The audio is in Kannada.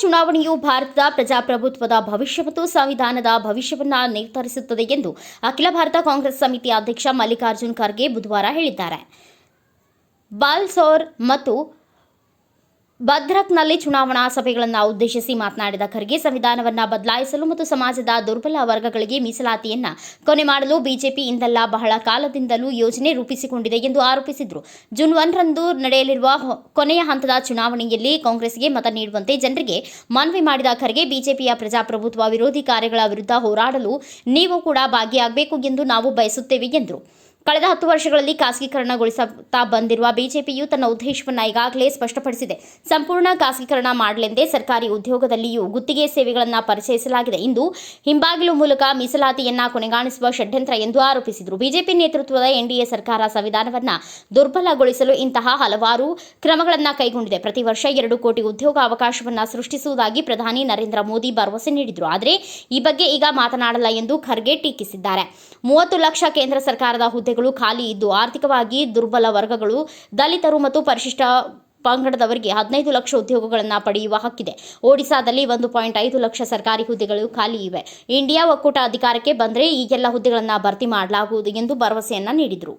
ಚುನಾವಣೆಯು ಭಾರತದ ಪ್ರಜಾಪ್ರಭುತ್ವದ ಭವಿಷ್ಯ ಮತ್ತು ಸಂವಿಧಾನದ ಭವಿಷ್ಯವನ್ನು ನಿರ್ಧರಿಸುತ್ತದೆ ಎಂದು ಅಖಿಲ ಭಾರತ ಕಾಂಗ್ರೆಸ್ ಸಮಿತಿ ಅಧ್ಯಕ್ಷ ಮಲ್ಲಿಕಾರ್ಜುನ್ ಖರ್ಗೆ ಬುಧವಾರ ಹೇಳಿದ್ದಾರೆ. ಬಾಲ್ಸೋರ್ ಮತ್ತು ಭದ್ರಕ್ನಲ್ಲಿ ಚುನಾವಣಾ ಸಭೆಗಳನ್ನು ಉದ್ದೇಶಿಸಿ ಮಾತನಾಡಿದ ಖರ್ಗೆ, ಸಂವಿಧಾನವನ್ನ ಬದಲಾಯಿಸಲು ಮತ್ತು ಸಮಾಜದ ದುರ್ಬಲ ವರ್ಗಗಳಿಗೆ ಮೀಸಲಾತಿಯನ್ನ ಕೊನೆ ಮಾಡಲು ಬಿಜೆಪಿ ಇಂದಲ್ಲ ಬಹಳ ಕಾಲದಿಂದಲೂ ಯೋಜನೆ ರೂಪಿಸಿಕೊಂಡಿದೆ ಎಂದು ಆರೋಪಿಸಿದರು. ಜೂನ್ ಒಂದರಂದು ನಡೆಯಲಿರುವ ಕೊನೆಯ ಹಂತದ ಚುನಾವಣೆಯಲ್ಲಿ ಕಾಂಗ್ರೆಸ್ಗೆ ಮತ ನೀಡುವಂತೆ ಜನರಿಗೆ ಮನವಿ ಮಾಡಿದ ಖರ್ಗೆ, ಬಿಜೆಪಿಯ ಪ್ರಜಾಪ್ರಭುತ್ವ ವಿರೋಧಿ ಕಾರ್ಯಗಳ ವಿರುದ್ಧ ಹೋರಾಡಲು ನೀವು ಕೂಡ ಭಾಗಿಯಾಗಬೇಕು ಎಂದು ನಾವು ಬಯಸುತ್ತೇವೆ ಎಂದರು. ಕಳೆದ ಹತ್ತು ವರ್ಷಗಳಲ್ಲಿ ಖಾಸಗೀಕರಣಗೊಳಿಸುತ್ತಾ ಬಂದಿರುವ ಬಿಜೆಪಿಯು ತನ್ನ ಉದ್ದೇಶವನ್ನು ಈಗಾಗಲೇ ಸ್ಪಷ್ಟಪಡಿಸಿದೆ. ಸಂಪೂರ್ಣ ಖಾಸಗೀಕರಣ ಮಾಡಲೆಂದೇ ಸರ್ಕಾರಿ ಉದ್ಯೋಗದಲ್ಲಿಯೂ ಗುತ್ತಿಗೆ ಸೇವೆಗಳನ್ನು ಪರಿಚಯಿಸಲಾಗಿದೆ. ಇಂದು ಹಿಂಬಾಗಿಲು ಮೂಲಕ ಮೀಸಲಾತಿಯನ್ನ ಕೊನೆಗಾಣಿಸುವ ಷಡ್ಯಂತ್ರ ಎಂದು ಆರೋಪಿಸಿದರು. ಬಿಜೆಪಿ ನೇತೃತ್ವದ ಎನ್ಡಿಎ ಸರ್ಕಾರ ಸಂವಿಧಾನವನ್ನು ದುರ್ಬಲಗೊಳಿಸಲು ಇಂತಹ ಹಲವಾರು ಕ್ರಮಗಳನ್ನು ಕೈಗೊಂಡಿದೆ. ಪ್ರತಿ ವರ್ಷ ಎರಡು ಕೋಟಿ ಉದ್ಯೋಗ ಅವಕಾಶವನ್ನ ಸೃಷ್ಟಿಸುವುದಾಗಿ ಪ್ರಧಾನಿ ನರೇಂದ್ರ ಮೋದಿ ಭರವಸೆ ನೀಡಿದರು. ಆದರೆ ಈ ಬಗ್ಗೆ ಈಗ ಮಾತನಾಡಲ್ಲ ಎಂದು ಖರ್ಗೆ ಟೀಕಿಸಿದ್ದಾರೆ. ಮೂವತ್ತು ಲಕ್ಷ ಕೇಂದ್ರ ಸರ್ಕಾರದ ಹುದ್ದೆಗಳು ಖಾಲಿ ಇದ್ದು ಆರ್ಥಿಕವಾಗಿ ದುರ್ಬಲ ವರ್ಗಗಳು, ದಲಿತರು ಮತ್ತು ಪರಿಶಿಷ್ಟ ಪಂಗಡದವರಿಗೆ ಹದಿನೈದು ಲಕ್ಷ ಉದ್ಯೋಗಗಳನ್ನು ಪಡೆಯುವ ಹಕ್ಕಿದೆ. ಒಡಿಶಾದಲ್ಲಿ ಒಂದು ಪಾಯಿಂಟ್ ಐದು ಲಕ್ಷ ಸರ್ಕಾರಿ ಹುದ್ದೆಗಳು ಖಾಲಿ ಇವೆ. ಇಂಡಿಯಾ ಒಕ್ಕೂಟ ಅಧಿಕಾರಕ್ಕೆ ಬಂದರೆ ಈ ಎಲ್ಲ ಹುದ್ದೆಗಳನ್ನು ಭರ್ತಿ ಮಾಡಲಾಗುವುದು ಎಂದು ಭರವಸೆಯನ್ನು ನೀಡಿದರು.